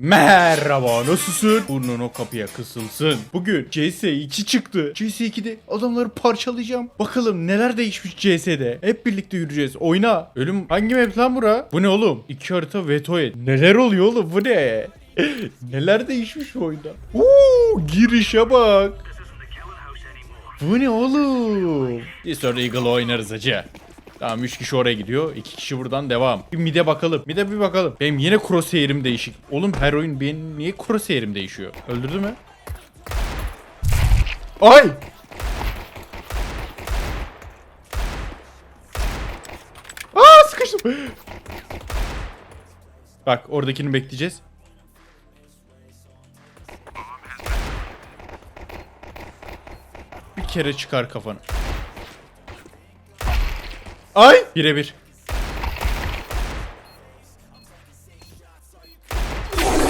Merhaba nasılsın? Burnun o kapıya kısılsın. Bugün CS2 çıktı. CS2'de adamları parçalayacağım. Bakalım neler değişmiş CS'de. Hep birlikte yürüyeceğiz. Oyna. Ölüm hangi map lan bura? Bu ne oğlum? İki harita veto et. Neler oluyor oğlum bu ne? neler değişmiş bu oyunda? Uuu girişe bak. Bu ne oğlum? Discord Eagle oynarız hacı. Tamam 3 kişi oraya gidiyor. 2 kişi buradan devam. Bir mide bakalım. Mide bir bakalım. Benim yine crosshair'im değişik. Oğlum her oyun benim niye crosshair'im değişiyor? Öldürdü mü? Ay! Aa sıkıştım. Bak oradakini bekleyeceğiz. Bir kere çıkar kafanı. Ay! Birebir.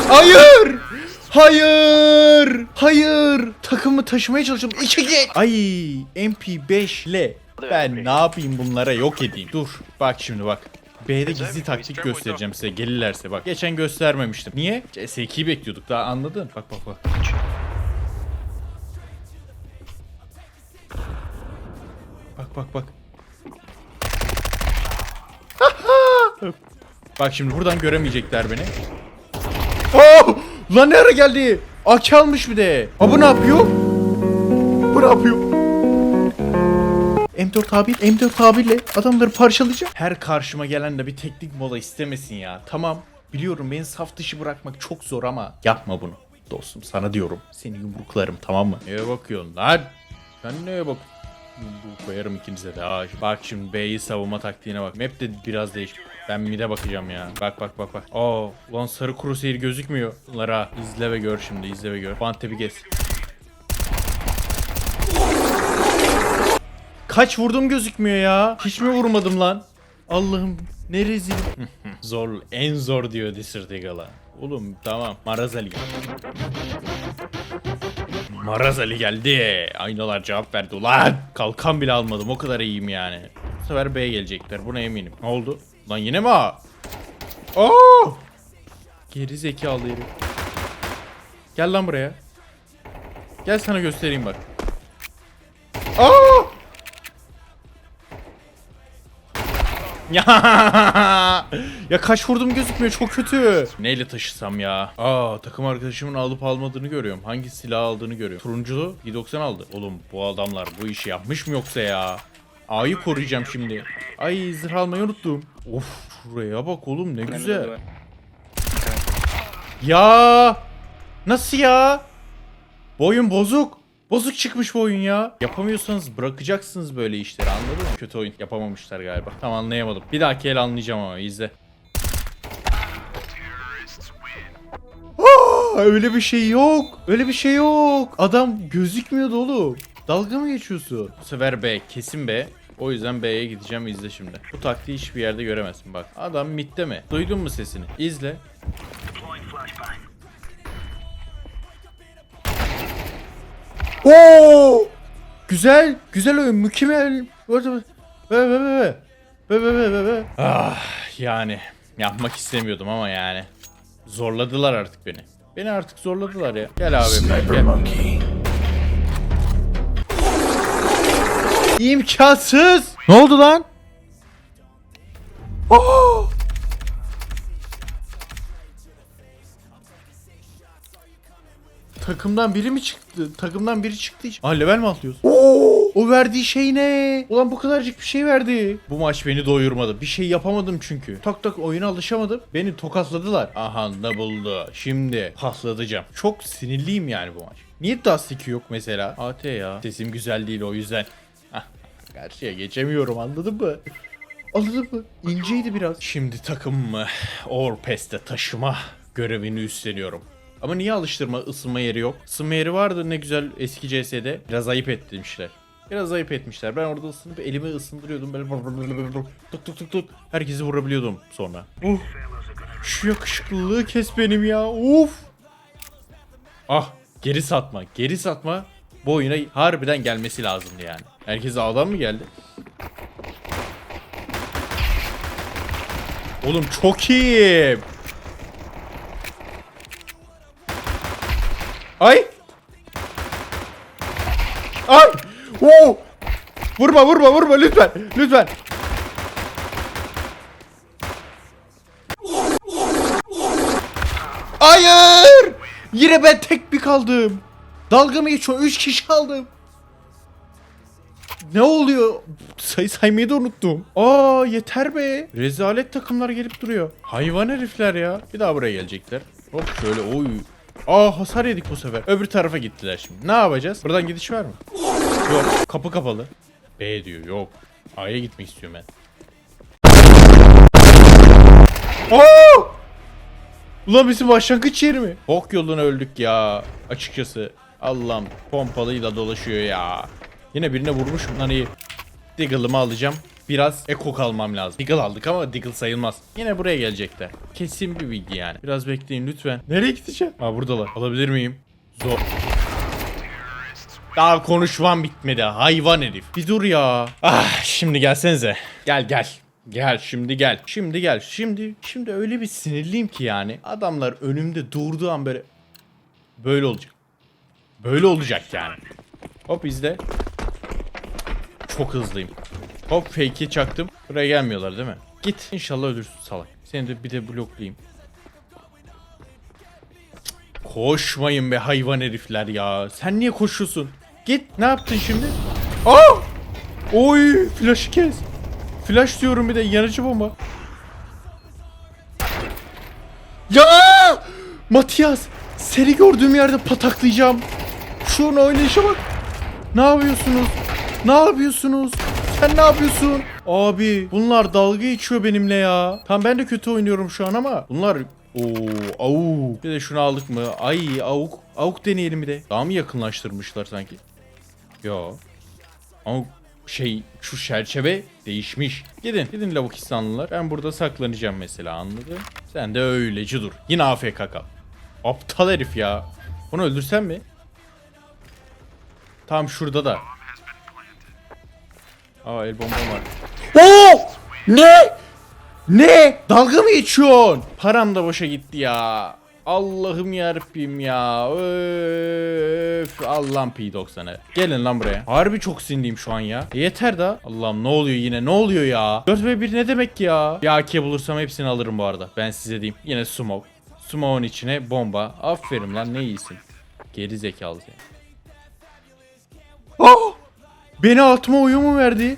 Hayır! Hayır! Hayır! Takımı taşımaya çalışıyorum. İki git. Ay! MP5 ile ben ne yapayım bunlara yok edeyim. Dur. Bak şimdi bak. B'de gizli taktik göstereceğim size gelirlerse bak. Geçen göstermemiştim. Niye? CS2'yi bekliyorduk daha anladın? Bak bak bak. Bak bak bak. Bak şimdi buradan göremeyecekler beni. Oh! Lan ne ara geldi? AK almış bir de. Ha bu ne yapıyor? Bu ne yapıyor? M4 abi, M4 abiyle adamları parçalayacağım. Her karşıma gelen de bir teknik mola istemesin ya. Tamam, biliyorum beni saf dışı bırakmak çok zor ama yapma bunu. Dostum sana diyorum. Seni yumruklarım tamam mı? Neye bakıyorsun lan? Sen neye bak? Yumruğu koyarım ikinize de. Aa, bak şimdi B'yi savunma taktiğine bak. Map de biraz değişik. Ben mid'e bakacağım ya. Bak bak bak bak. Aa, ulan sarı crosshair gözükmüyor. Lara izle ve gör şimdi izle ve gör. Fante bir gez. Kaç vurdum gözükmüyor ya. Hiç mi vurmadım lan? Allah'ım ne rezil. zor en zor diyor Disirtigala. Oğlum tamam Maraz Ali. Maraz Ali geldi. Aynalar cevap verdi ulan. Kalkan bile almadım o kadar iyiyim yani. Sefer B'ye gelecekler buna eminim. Ne oldu? Lan yine mi A? Oo! Geri zekalı herif. Gel lan buraya. Gel sana göstereyim bak. Aa! Ya ya kaç vurdum gözükmüyor çok kötü. Neyle taşısam ya? Aa takım arkadaşımın alıp almadığını görüyorum. Hangi silah aldığını görüyorum. Turunculu 190 aldı. Oğlum bu adamlar bu işi yapmış mı yoksa ya? A'yı koruyacağım şimdi. Ay zırh almayı unuttum. Of şuraya bak oğlum ne güzel. Ya nasıl ya? Bu oyun bozuk. Bozuk çıkmış bu oyun ya. Yapamıyorsanız bırakacaksınız böyle işleri anladın mı? Kötü oyun. Yapamamışlar galiba. Tam anlayamadım. Bir dahaki el anlayacağım ama izle. Aa, öyle bir şey yok. Öyle bir şey yok. Adam gözükmüyordu oğlum. Dalga mı geçiyorsun? Bu sefer B. Kesin B. O yüzden B'ye gideceğim izle şimdi. Bu taktiği hiçbir yerde göremezsin bak. Adam midde mi? Duydun mu sesini? İzle. Oo! Güzel, güzel oyun, mükemmel. Be be be be. Be be be be be. Ah yani yapmak istemiyordum ama yani. Zorladılar artık beni. Beni artık zorladılar ya. Gel abi. Gel. İmkansız. Ne oldu lan? Oh! Takımdan biri mi çıktı? Takımdan biri çıktı hiç. Aa level mi atlıyoruz? Oo! O verdiği şey ne? Ulan bu kadarcık bir şey verdi. Bu maç beni doyurmadı. Bir şey yapamadım çünkü. Tak tak oyuna alışamadım. Beni tokatladılar. Aha da buldu. Şimdi patlatacağım. Çok sinirliyim yani bu maç. Niye Dust 2 yok mesela? AT ya. Sesim güzel değil o yüzden. Karşıya geçemiyorum anladın mı? Anladın mı? İnceydi biraz. Şimdi takımımı Overpass'te taşıma görevini üstleniyorum. Ama niye alıştırma ısınma yeri yok? Isınma yeri vardı ne güzel eski CS'de. Biraz ayıp etmişler. Biraz ayıp etmişler. Ben orada ısınıp elimi ısındırıyordum. Böyle tık tık tık tık. Herkesi vurabiliyordum sonra. Uf. Şu yakışıklılığı kes benim ya. Uf. Ah geri satma. Geri satma. Bu oyuna harbiden gelmesi lazımdı yani. Herkese adam mı geldi? Oğlum çok iyi. Ay. Ay. Oo. Vurma vurma vurma lütfen. Lütfen. Hayır. Yine ben tek bir kaldım. Dalga mı geçiyor? 3 kişi kaldım. Ne oluyor? Sayı saymayı da unuttum. Aa yeter be. Rezalet takımlar gelip duruyor. Hayvan herifler ya. Bir daha buraya gelecekler. Hop şöyle oy. Aa hasar yedik bu sefer. Öbür tarafa gittiler şimdi. Ne yapacağız? Buradan gidiş var mı? Yok. Kapı kapalı. B diyor. Yok. A'ya gitmek istiyorum ben. Aa! Ulan bizim başlangıç yeri mi? Ok yoluna öldük ya. Açıkçası. Allah'ım pompalıyla dolaşıyor ya. Yine birine vurmuşum lan iyi. Deagle'ımı alacağım. Biraz eko kalmam lazım. Deagle aldık ama Deagle sayılmaz. Yine buraya gelecekler. Kesin bir bilgi yani. Biraz bekleyin lütfen. Nereye gideceğim? Ha buradalar. Alabilir miyim? Zor. Daha konuşmam bitmedi. Hayvan herif. Bir dur ya. Ah şimdi gelsenize. Gel gel. Gel şimdi gel. Şimdi gel. Şimdi şimdi öyle bir sinirliyim ki yani. Adamlar önümde durduğu an böyle böyle olacak. Böyle olacak yani. Hop izle. Çok hızlıyım. Hop fake'i çaktım. Buraya gelmiyorlar değil mi? Git. İnşallah ölürsün salak. Seni de bir de bloklayayım. Koşmayın be hayvan herifler ya. Sen niye koşuyorsun? Git. Ne yaptın şimdi? Aa! Oy! Flash'ı kes. Flash diyorum bir de yanıcı bomba. Ya! Matias! Seni gördüğüm yerde pataklayacağım. Şu an oynayışa bak. Ne yapıyorsunuz? Ne yapıyorsunuz? Sen ne yapıyorsun? Abi bunlar dalga geçiyor benimle ya. Tam ben de kötü oynuyorum şu an ama bunlar Oo, avuk. Bir de şunu aldık mı? Ay avuk. Avuk deneyelim bir de. Daha mı yakınlaştırmışlar sanki? Yo. Ama şey şu çerçeve değişmiş. Gidin. Gidin Lavukistanlılar. Ben burada saklanacağım mesela anladın? Sen de öylece dur. Yine AFK kal. Aptal herif ya. Bunu öldürsem mi? Tam şurada da. Aa el bombam var. Oo! Ne? Ne? Dalga mı geçiyorsun? Param da boşa gitti ya. Allah'ım yarabbim ya. Öf. Allah'ım P90'ı. Gelin lan buraya. Harbi çok sinirliyim şu an ya. E yeter da. Allah'ım ne oluyor yine? Ne oluyor ya? 4 ve 1 ne demek ya? Bir AK bulursam hepsini alırım bu arada. Ben size diyeyim. Yine smoke. Smoke'un içine bomba. Aferin lan ne iyisin. Geri zekalı sen. Oh! Beni atma oyu mu verdi?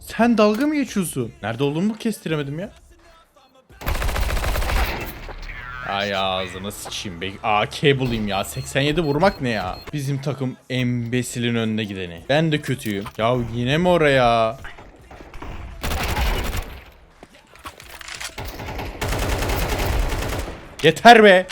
Sen dalga mı geçiyorsun? Nerede olduğumu kestiremedim ya. Ay ağzına sıçayım be. AK bulayım ya. 87 vurmak ne ya? Bizim takım embesilin önüne gideni. Ben de kötüyüm. Ya yine mi oraya? Yeter be.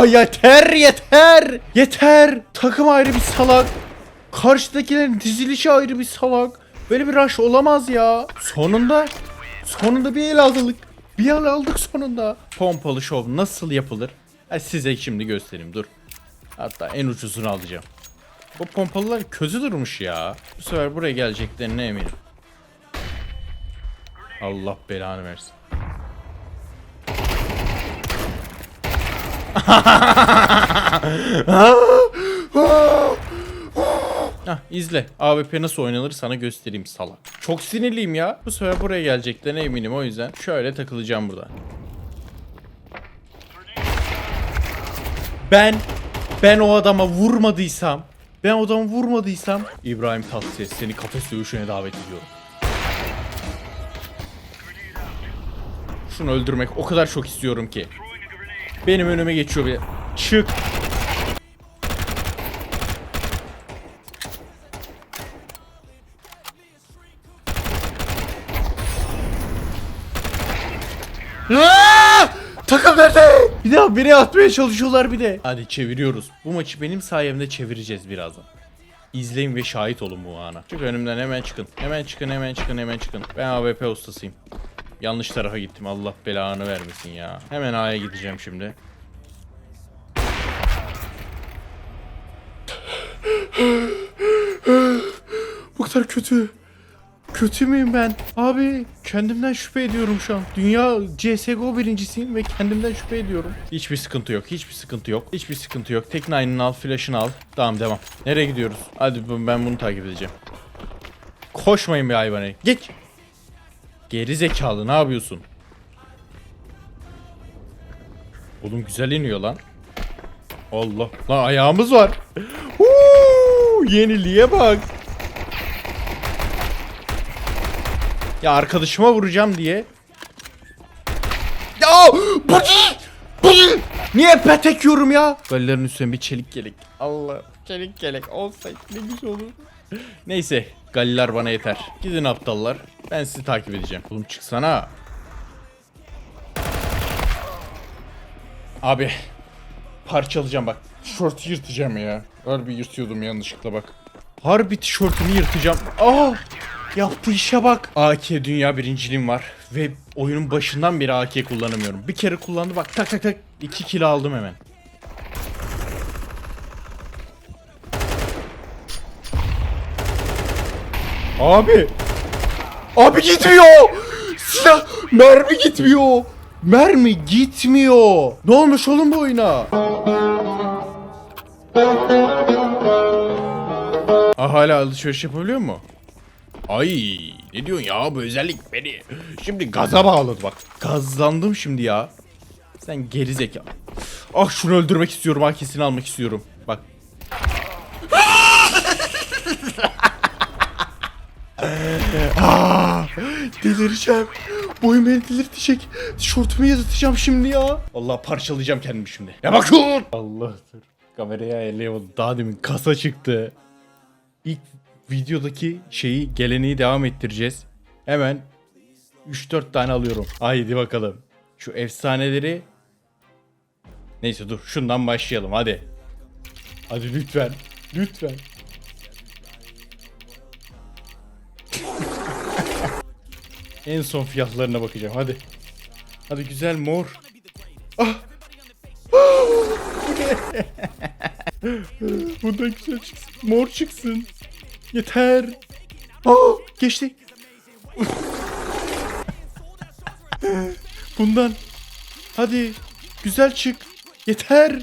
Aa yeter yeter. Yeter. Takım ayrı bir salak. Karşıdakilerin dizilişi ayrı bir salak. Böyle bir rush olamaz ya. Sonunda sonunda bir el aldık. Bir el aldık sonunda. Pompalı şov nasıl yapılır? Ha, size şimdi göstereyim dur. Hatta en ucuzunu alacağım. Bu pompalılar közü durmuş ya. Bu sefer buraya geleceklerine eminim. Allah belanı versin. Hah izle. AWP nasıl oynanır sana göstereyim salak. Çok sinirliyim ya. Bu sefer buraya geleceklerine eminim o yüzden. Şöyle takılacağım burada. Ben ben o adama vurmadıysam ben o adama vurmadıysam İbrahim Tatlıses seni kafes dövüşüne davet ediyorum. Şunu öldürmek o kadar çok istiyorum ki. Benim önüme geçiyor bir. Çık. Aa! Takım nerede? Bir daha beni atmaya çalışıyorlar bir de. Hadi çeviriyoruz. Bu maçı benim sayemde çevireceğiz birazdan. İzleyin ve şahit olun bu ana. Çık önümden hemen çıkın. Hemen çıkın hemen çıkın hemen çıkın. Ben AWP ustasıyım. Yanlış tarafa gittim. Allah belanı vermesin ya. Hemen A'ya gideceğim şimdi. Bu kadar kötü. Kötü müyüm ben? Abi kendimden şüphe ediyorum şu an. Dünya CSGO birincisiyim ve kendimden şüphe ediyorum. Hiçbir sıkıntı yok. Hiçbir sıkıntı yok. Hiçbir sıkıntı yok. Tek nine'ını al, flash'ını al. Tamam devam. Nereye gidiyoruz? Hadi ben bunu takip edeceğim. Koşmayın bir hayvana. Geç. Geri zekalı ne yapıyorsun? Oğlum güzel iniyor lan. Allah. Lan ayağımız var. Huu, yeniliğe bak. Ya arkadaşıma vuracağım diye. Ya bagi! Bagi! Niye petek yiyorum ya? Gallerin üstüne bir çelik gelek. Allah çelik gelek olsaydı ne güzel olur. Neyse Galliler bana yeter. Gidin aptallar. Ben sizi takip edeceğim. Oğlum çıksana. Abi parçalayacağım bak. Tişörtü yırtacağım ya. Harbi yırtıyordum yanlışlıkla bak. Harbi tişörtümü yırtacağım. Aa! Yaptığı işe bak. AK dünya birinciliğim var. Ve oyunun başından beri AK kullanamıyorum. Bir kere kullandı bak tak tak tak. 2 kilo aldım hemen. Abi. Abi gitmiyor. Silah. Mermi gitmiyor. Mermi gitmiyor. Ne olmuş oğlum bu oyuna? Aa, hala alışveriş yapabiliyor mu? Ay ne diyorsun ya bu özellik beni şimdi gaza bağladı bak. Gazlandım şimdi ya. Sen geri. Ah şunu öldürmek istiyorum AK'sini almak istiyorum. Bak. Ah, delireceğim. Bu oyun beni delirtecek. Tişörtümü yırtacağım şimdi ya. Allah parçalayacağım kendimi şimdi. Ya bakın. Allah dur. Kameraya ayarlayamadım. Daha demin kasa çıktı. İlk videodaki şeyi geleneği devam ettireceğiz. Hemen 3-4 tane alıyorum. Haydi bakalım. Şu efsaneleri Neyse dur şundan başlayalım hadi. Hadi lütfen. Lütfen. En son fiyatlarına bakacağım hadi. Hadi güzel mor. Ah. Bundan güzel çıksın. Mor çıksın. Yeter. Aa, geçti. Bundan. Hadi. Güzel çık. Yeter.